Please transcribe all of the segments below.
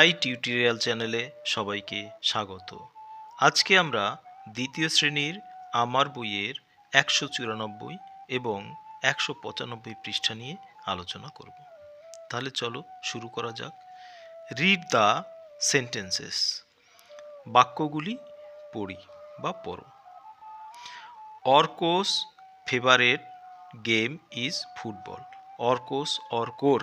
Try tutorial চ্যানেলে সবাইকে স্বাগত। আজকে আমরা দ্বিতীয় শ্রেণির আমার বইয়ের একশো চুরানব্বই এবং একশো পঁচানব্বই পৃষ্ঠা নিয়ে আলোচনা করব। তাহলে চলো শুরু করা যাক। রিড দ্য সেন্টেন্সেস বাক্যগুলি পড়ি বা পড়ো। Arko's favourite game is football. Arko's অর্কোর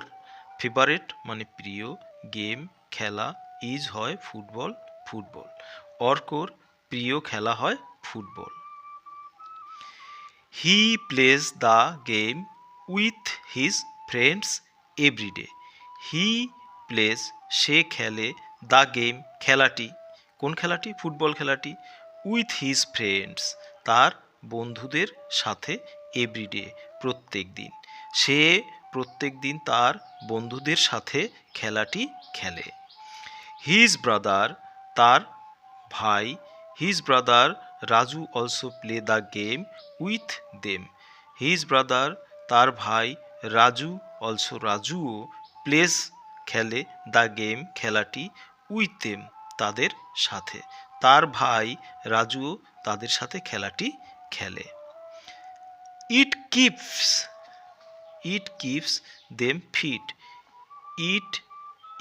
favourite মানে প্রিয় গেম খেলা ইজ হয় ফুটবল ফুটবল। অর্কর প্রিয় খেলা হয় football. He plays the game with his friends everyday he plays সে খেলে দ্য গেম খেলাটি। কোন খেলাটি? ফুটবল খেলাটি। উইথ হিজ ফ্রেন্ডস তার বন্ধুদের সাথে এভরিডে প্রত্যেক দিন। সে প্রত্যেক দিন তার বন্ধুদের সাথে খেলাটি খেলে। হিজ ব্রাদার তার ভাই his brother Raju also play the game with them his brother তার ভাই রাজু অলসো রাজুও প্লেস খেলে দ্য গেম খেলাটি উইথ দেম তাদের সাথে। তার ভাই রাজুও তাদের সাথে খেলাটি খেলে। It keeps it keeps them fit. It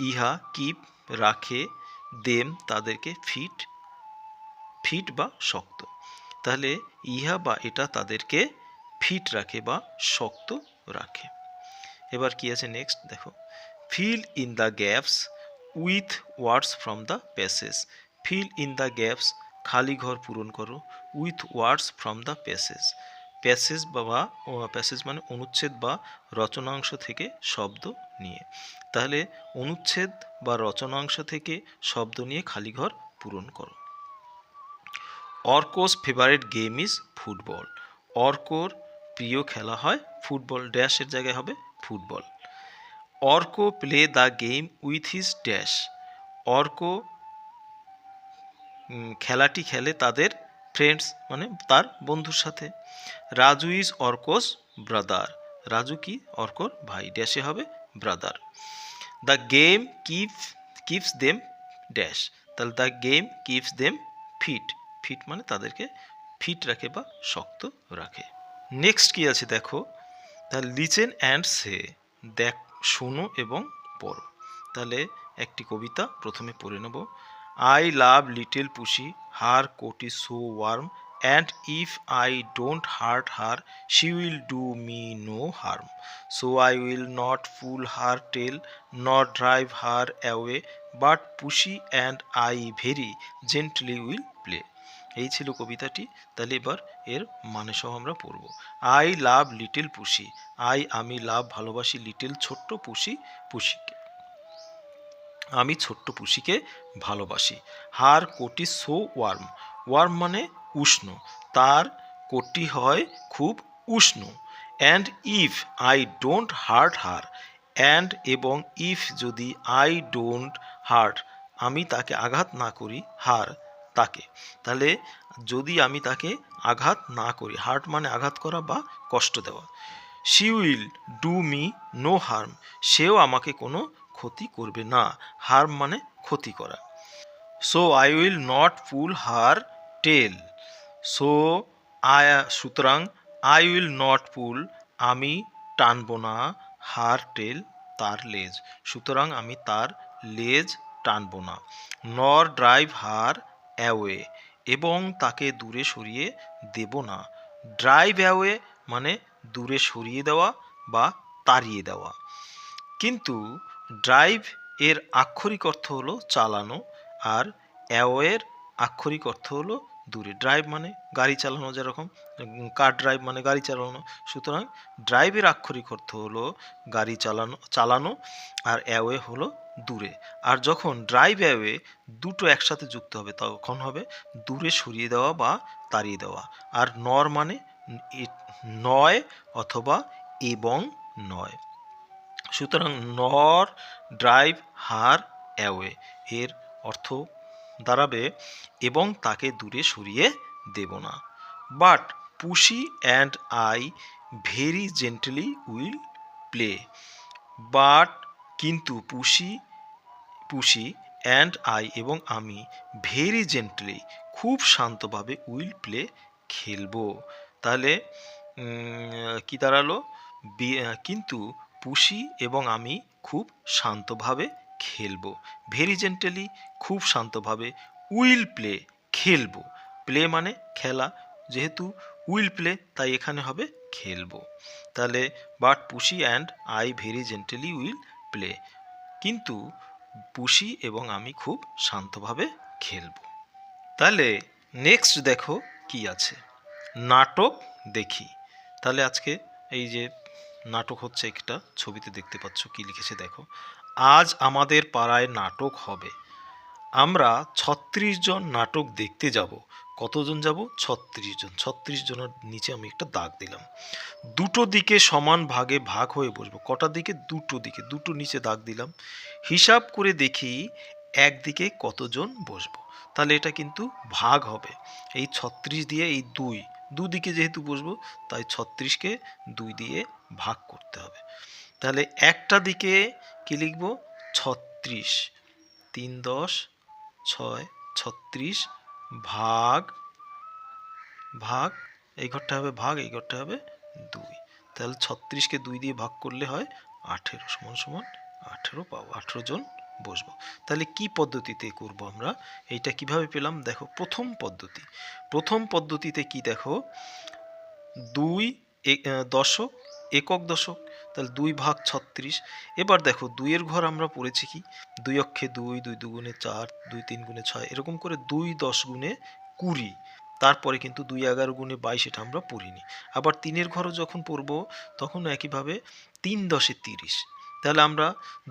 ইহা কিপ রাখে, দেম তাদেরকে ফিট ফিট বা শক্ত। তাহলে ইহা বা এটা তাদেরকে ফিট রাখে বা শক্ত রাখে। এবার কি আছে নেক্সট? দেখো। Fill in the gaps with words from the passage fill in the gaps, খালি ঘর পূরণ করো, with words from the passage passage বা প্যাসেজ মানে অনুচ্ছেদ বা রচনাংশ থেকে শব্দ নিয়ে। তাহলে অনুচ্ছেদ বা রচনাংশ থেকে শব্দ নিয়ে খালি ঘর পূরণ করো। Arko's favourite game is football. অর্কোর প্রিয় খেলা হয় ফুটবল ড্যাশের জায়গায় হবে football. Arko play the game with his dash. Arko খেলাটি খেলে তাদের ফ্রেন্ডস মানে তার বন্ধুর সাথে। Raju is Arko's brother. Raju কি? অর্কর ভাই। ড্যাশে হবে brother. The game keep keeps them dash. তাহলে the game keeps them fit. Fit মানে তাদেরকে ফিট রাখে বা শক্ত রাখে। নেক্সট কি আছে দেখো? তাহলে লিচেন অ্যান্ড সে। দেখ, শোনো এবং পড়ো। তাহলে একটি কবিতা প্রথমে পড়ে নেব। I love little pussy her coat is so warm and if I don't hurt her she will do me no harm so I will not pull her tail not drive her away but pussy and I very gently will play এই ছিল কবিতাটি। তাহলে এবার এর মানে সহ আমরা পড়ব। I love little pussy I আমি লাভ ভালোবাসি লিটল ছোট্ট পুষি পুষিকে। আমি ছোট্ট পুষিকে ভালোবাসি। হার কোটি সো ওয়ার্ম। ওয়ার্ম মানে উষ্ণ। তার কোটি হয় খুব উষ্ণ। And if I don't hurt her, and এবং ইফ যদি আই ডোন্ট হার্ট, আমি তাকে আঘাত না করি, হার তাকে। তাহলে যদি আমি তাকে আঘাত না করি, হার্ট মানে আঘাত করা বা কষ্ট দেওয়া, she will do me no harm. সেও আমাকে কোনো ক্ষতি করবে না। হার্ম মানে ক্ষতি করা। So I will not pull her tail so I সুতরাং আই উইল নট পুল আমি টানব না হার টেল তার লেজ। সুতরাং, আমি তার লেজ টানবো না নর ড্রাইভ হার অ্যাওয়ে এবং তাকে দূরে সরিয়ে দেব না। ড্রাইভ অ্যাওয়ে মানে দূরে সরিয়ে দেওয়া বা তাড়িয়ে দেওয়া। কিন্তু ড্রাইভ এর আক্ষরিক অর্থ হলো চালানো আর অ্যাওয়ের আক্ষরিক অর্থ হলো দূরে। ড্রাইভ মানে গাড়ি চালানো যেরকম, কার ড্রাইভ মানে গাড়ি চালানো। সুতরাং ড্রাইভের আক্ষরিক অর্থ হলো গাড়ি চালানো চালানো আর অ্যাওয়ে হলো দূরে। আর যখন ড্রাইভ, অ্যাওয়ে দুটো একসাথে যুক্ত হবে, তখন হবে দূরে সরিয়ে দেওয়া বা তাড়িয়ে দেওয়া। আর নর মানে নয় অথবা এবং নয়। সুতরাং নর ড্রাইভ হার অ্যাওয়ে এর অর্থ দাঁড়াবে এবং তাকে দূরে সরিয়ে দেব না। But pussy and I very gently will play. But কিন্তু পুশি পুশি অ্যান্ড আই এবং আমি ভেরি জেন্টলি খুব শান্তভাবে উইল প্লে খেলব। তাহলে কি দাঁড়াল? কিন্তু পুষি এবং আমি খুব শান্তভাবে খেলব। ভেরি জেন্টালি খুব শান্তভাবে উইল প্লে খেলব। প্লে মানে খেলা। যেহেতু উইল প্লে, তাই এখানে হবে খেলব। তাহলে but pussy and I very gently will play কিন্তু পুষি এবং আমি খুব শান্তভাবে খেলব। তাহলে নেক্সট দেখো কি আছে। নাটক দেখি। তাহলে আজকে এই যে নাটক হচ্ছে একটা, ছবিতে দেখতে পাচ্ছ কি লিখেছে দেখো, আজ আমাদের পাড়ায় নাটক হবে। আমরা ছত্রিশ জন নাটক দেখতে যাব। কতজন যাব? ছত্রিশ জন। ছত্রিশ জনের নিচে আমি একটা দাগ দিলাম। দুটো দিকে সমান ভাগে ভাগ হয়ে বসবো। কটা দিকে? দুটো দিকে। দুটো নিচে দাগ দিলাম। হিসাব করে দেখি একদিকে কতজন বসবো। তাহলে এটা কিন্তু ভাগ হবে। এই ছত্রিশ দিয়ে এই দুই, দুদিকে যেহেতু বসবো, তাই ছত্রিশকে দুই দিয়ে ভাগ করতে হবে। তাহলে একটা দিকে কি লিখব? ছত্রিশ। তিন দশ, ছয়, ছত্রিশ ভাগ ভাগ, এই ঘরটা হবে ভাগ, এই ঘরটা হবে দুই। তাহলে ছত্রিশকে দুই দিয়ে ভাগ করলে হয় আঠেরো সমান সমান আঠেরো পাবো, আঠেরো জন বসবো। তাহলে কি পদ্ধতিতে করব আমরা? এইটা কীভাবে পেলাম? দেখো, প্রথম পদ্ধতি। প্রথম পদ্ধতিতে কি দেখো? দুই দশক একক দশক, তাহলে দুই ভাগ ছত্রিশ। এবার দেখো, দুইয়ের ঘর আমরা পড়েছি কি? দুই অক্ষে দুই দুই দুগুণে চার, দুই তিন গুণে ছয়, এরকম করে দুই দশ গুণে কুড়ি। তারপরে কিন্তু দুই এগারো গুণে বাইশ, এটা আমরা পড়িনি। আবার তিনের ঘরও যখন পড়ব, তখন একইভাবে তিন দশে তিরিশ। তাহলে আমরা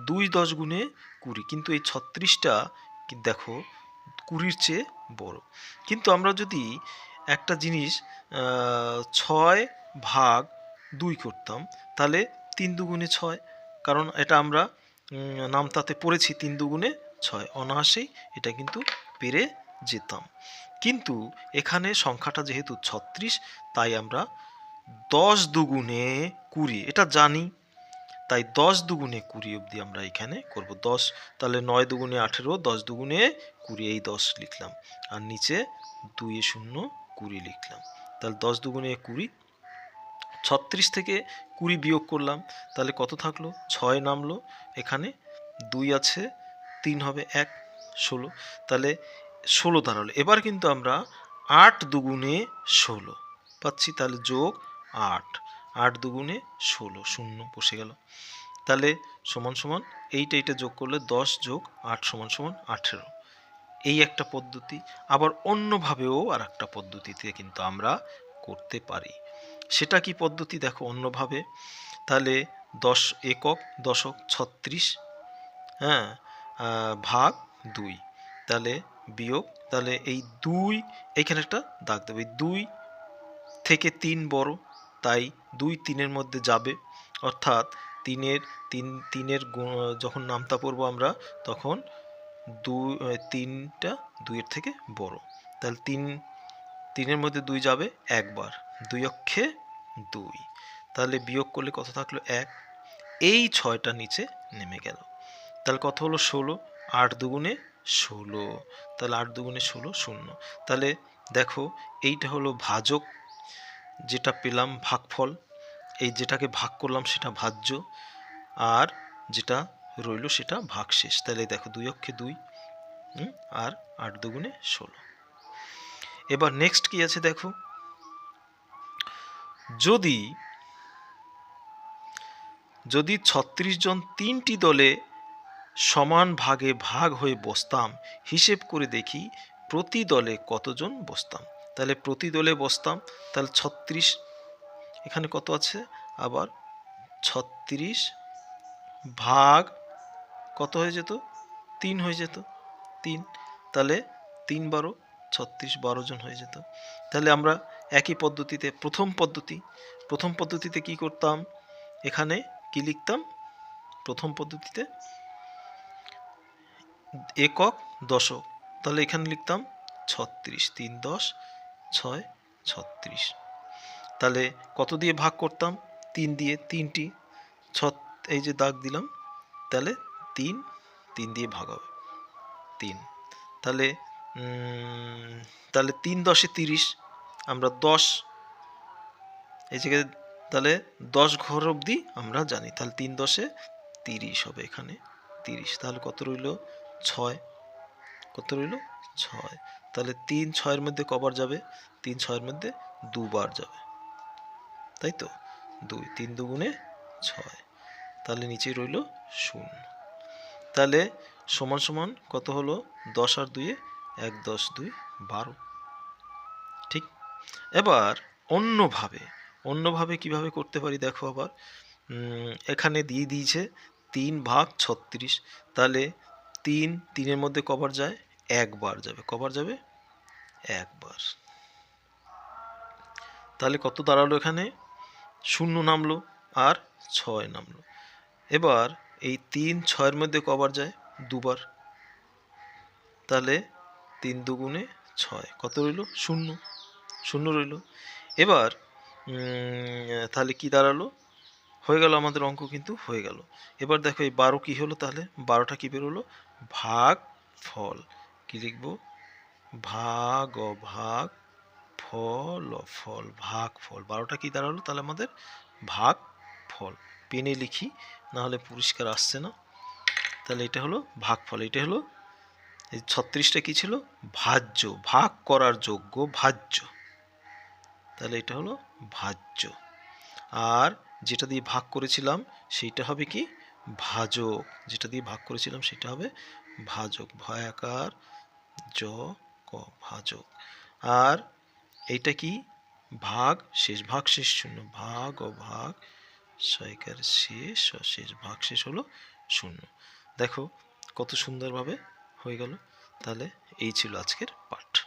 দুই দশ গুণে কুড়ি, কিন্তু এই ছত্রিশটা দেখো, কুড়ির চেয়ে বড়। কিন্তু আমরা যদি একটা জিনিস ছয় ভাগ দুই করতাম। তাহলে তিন দুগুণে ছয়, কারণ এটা আমরা নামতাতে পড়েছি তিন দুগুণে ছয়। অনায়াসেই এটা কিন্তু পেরে যেতাম। কিন্তু এখানে সংখ্যাটা যেহেতু ছত্রিশ, তাই আমরা দশ দুগুণে কুড়ি, এটা জানি। তাই দশ দুগুণে কুড়ি অবধি আমরা এখানে করব। দশ, তাহলে নয় দুগুণে আঠেরো, দশ দুগুণে কুড়ি, এই দশ লিখলাম। আর নিচে দুইয়ে শূন্য কুড়ি লিখলাম। তাহলে দশ দুগুণে কুড়ি ছত্রিশ থেকে কুড়ি বিয়োগ করলাম, তাহলে কত থাকল? ছয় নামলো, এখানে দুই আছে, তিন হবে এক, ষোলো, তাহলে ষোলো দাঁড়াল। এবার কিন্তু আমরা আট দুগুণে ষোলো পাচ্ছি, তাহলে যোগ আট আট দুগুণে ষোলো, শূন্য বসে গেল। তাহলে সমান সমান এইটা এইটা যোগ করলে দশ যোগ আট সমান সমান আঠেরো। এই একটা পদ্ধতি, আবার অন্যভাবেও আর একটা পদ্ধতিতে কিন্তু আমরা করতে পারি। সেটা কি পদ্ধতি? দেখো, অন্যভাবে। তাহলে দশ একক, দশক ছত্রিশ হ্যাঁ ভাগ দুই। তাহলে বিয়োগ, তাহলে এই দুই এইখানে একটা দাগ দেবে। দুই থেকে তিন বড়, তাই দুই তিনের মধ্যে যাবে। অর্থাৎ তিনের, তিন, তিনের যখন নামতা পড়ব আমরা, তখন দুই তিনটা দুইয়ের থেকে বড়। তাহলে তিন, তিনের মধ্যে দুই যাবে একবার। দুই অক্ষে দুই। তাহলে বিয়োগ করলে কত থাকল? এক। এই ছয়টা নিচে নেমে গেল। তাহলে কত হলো? ষোলো। আট দুগুণে ষোলো। তাহলে আট দুগুণে ষোলো শূন্য। তাহলে দেখো, এইটা হলো ভাজক যেটা পেলাম ভাগফল। এই যেটাকে ভাগ করলাম সেটা ভাজ্য। আর যেটা রইল সেটা ভাগশেষ। তাহলে দেখো, দুই অক্ষে দুই আর আট দুগুণে ষোলো। এবার নেক্সট কি আছে দেখো? যদি যদি ছত্রিশ জন তিনটি দলে সমান ভাগে ভাগ হয়ে বসতাম, হিসেব করে দেখি প্রতি দলে কতজন বসতাম। তাহলে প্রতি দলে বসতাম, তাহলে ছত্রিশ, এখানে কত আছে? আবার ছত্রিশ ভাগ কত হয়ে যেত? তিন হয়ে যেত, তিন। তাহলে তিন বারো, ছত্রিশ বারো জন হয়ে যেত। তাহলে আমরা একই পদ্ধতিতে, প্রথম পদ্ধতি, প্রথম পদ্ধতিতে কি করতাম? এখানে কি লিখতাম? প্রথম পদ্ধতিতে একক দশক। তাহলে এখানে লিখতাম ছত্রিশ, তিন দশ, ছয়, ছত্রিশ। তাহলে কত দিয়ে ভাগ করতাম? তিন দিয়ে তিনটি ছ এই যে দাগ দিলাম, তাহলে তিন তিন দিয়ে ভাগ হবে, তিন। তাহলে তাহলে তিন দশে তিরিশ আমরা দশ। এই জায়গায় তাহলে দশ ঘর অবধি আমরা জানি। তাহলে তিন দশে তিরিশ হবে এখানে। তিরিশ। তাহলে কত রইল? ছয়। কত রইল? ছয়। তাহলে তিন ছয়ের মধ্যে কবার যাবে? তিন ছয়ের মধ্যে দুবার যাবে। তাই তো? দুই, তিন দুগুণে ছয়। তাহলে নিচেই রইল শূন্য। তাহলে সমান সমান কত হলো? দশ আর দুইয়ে এক, দশ, দুই, বারো। ঠিক? এবার অন্যভাবে অন্যভাবে কীভাবে করতে পারি দেখো আবার। এখানে দিয়ে দিয়েছে তিন ভাগ ছত্রিশ। তাহলে তিন তিনের মধ্যে কবার যায়? একবার যাবে। কবার যাবে? একবার। তাহলে কত দাঁড়াল এখানে? শূন্য নামলো আর ছয় নামলো। এবার এই তিন ছয়ের মধ্যে কবার যায়? দুবার। তাহলে তিন দুগুণে ছয়। কত রইল? শূন্য। শূন্য রইল। এবার তাহলে কি দাঁড়াল? হয়ে গেল আমাদের অঙ্ক কিন্তু হয়ে গেল। এবার দেখো এই বারো কী হলো তাহলে? বারোটা কী বেরোলো? ভাগ ফল। কি লিখব? ভাগ ভাগ ফল ফল, ভাগ ফল। বারোটা কি দাঁড়াল তাহলে আমাদের? ভাগ ফল। পেনে লিখি না হলে পরিষ্কার আসছে না। তাহলে এটা হলো ভাগ ফল। এটা হলো এই ছত্রিশটা কী ছিল? ভাজ্য। ভাগ করার যোগ্য ভাজ্য। তাহলে এটা হলো ভাজ্য। আর যেটা দিয়ে ভাগ করেছিলাম, সেইটা হবে কি? ভাজক। যেটা দিয়ে ভাগ করেছিলাম, সেটা হবে ভাজক। ভয়াকার জ ক, ভাজক। আর এইটা কি? ভাগ, শেষ ভাগ, শেষ শূন্য। ভাগ ও ভাগ ছয়কার শেষ ও শেষ ভাগ, শেষ হলো শূন্য। দেখো কত সুন্দরভাবে হয়ে গেল। তাহলে এই ছিল আজকের পাঠ।